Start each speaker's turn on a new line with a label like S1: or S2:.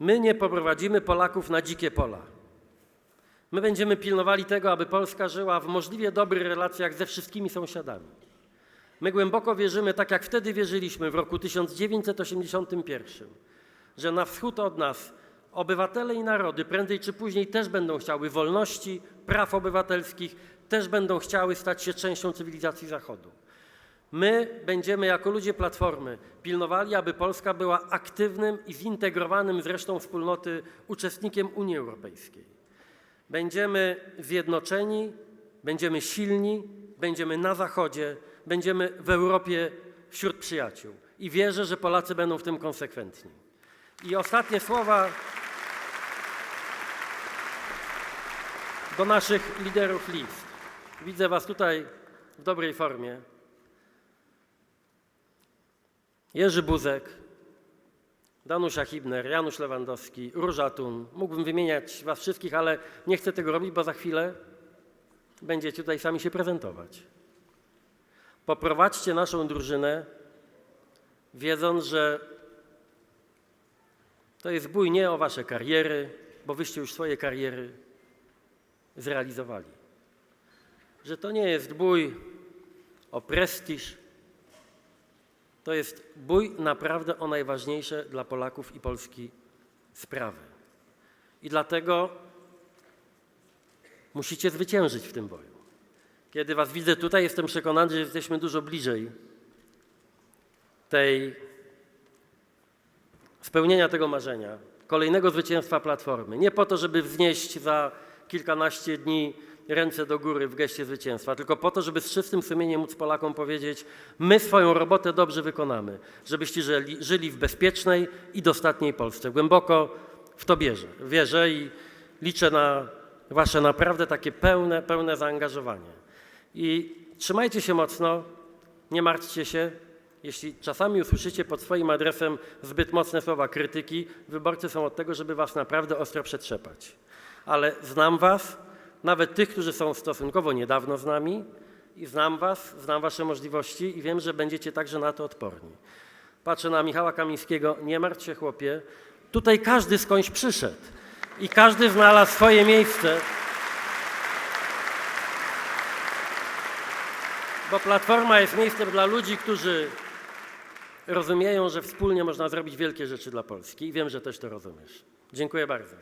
S1: My nie poprowadzimy Polaków na dzikie pola. My będziemy pilnowali tego, aby Polska żyła w możliwie dobrych relacjach ze wszystkimi sąsiadami. My głęboko wierzymy, tak jak wtedy wierzyliśmy w roku 1981, że na wschód od nas obywatele i narody prędzej czy później też będą chciały wolności, praw obywatelskich, też będą chciały stać się częścią cywilizacji Zachodu. My będziemy jako ludzie Platformy pilnowali, aby Polska była aktywnym i zintegrowanym z resztą wspólnoty uczestnikiem Unii Europejskiej. Będziemy zjednoczeni, będziemy silni, będziemy na Zachodzie, będziemy w Europie wśród przyjaciół. I wierzę, że Polacy będą w tym konsekwentni. I ostatnie słowa do naszych liderów list. Widzę Was tutaj w dobrej formie. Jerzy Buzek, Danusia Hibner, Janusz Lewandowski, Róża Tun. Mógłbym wymieniać Was wszystkich, ale nie chcę tego robić, bo za chwilę będziecie tutaj sami się prezentować. Poprowadźcie naszą drużynę, wiedząc, że to jest bój nie o Wasze kariery, bo Wyście już swoje kariery zrealizowali. Że to nie jest bój o prestiż, to jest bój naprawdę o najważniejsze dla Polaków i Polski sprawy. I dlatego musicie zwyciężyć w tym boju. Kiedy Was widzę tutaj, jestem przekonany, że jesteśmy dużo bliżej tej spełnienia tego marzenia, kolejnego zwycięstwa Platformy. Nie po to, żeby wznieść za kilkanaście dni ręce do góry w geście zwycięstwa, tylko po to, żeby z czystym sumieniem móc Polakom powiedzieć: My swoją robotę dobrze wykonamy, żebyście żyli, żyli w bezpiecznej i dostatniej Polsce. Głęboko w to bierze, wierzę i liczę na Wasze naprawdę takie pełne, pełne zaangażowanie. I trzymajcie się mocno, nie martwcie się. Jeśli czasami usłyszycie pod swoim adresem zbyt mocne słowa krytyki, wyborcy są od tego, żeby was naprawdę ostro przetrzepać. Ale znam was, nawet tych, którzy są stosunkowo niedawno z nami, i znam was, znam wasze możliwości i wiem, że będziecie także na to odporni. Patrzę na Michała Kamińskiego, nie martw się chłopie, tutaj każdy skądś przyszedł i każdy znalazł swoje miejsce. Bo Platforma jest miejscem dla ludzi, którzy rozumieją, że wspólnie można zrobić wielkie rzeczy dla Polski i wiem, że też to rozumiesz. Dziękuję bardzo.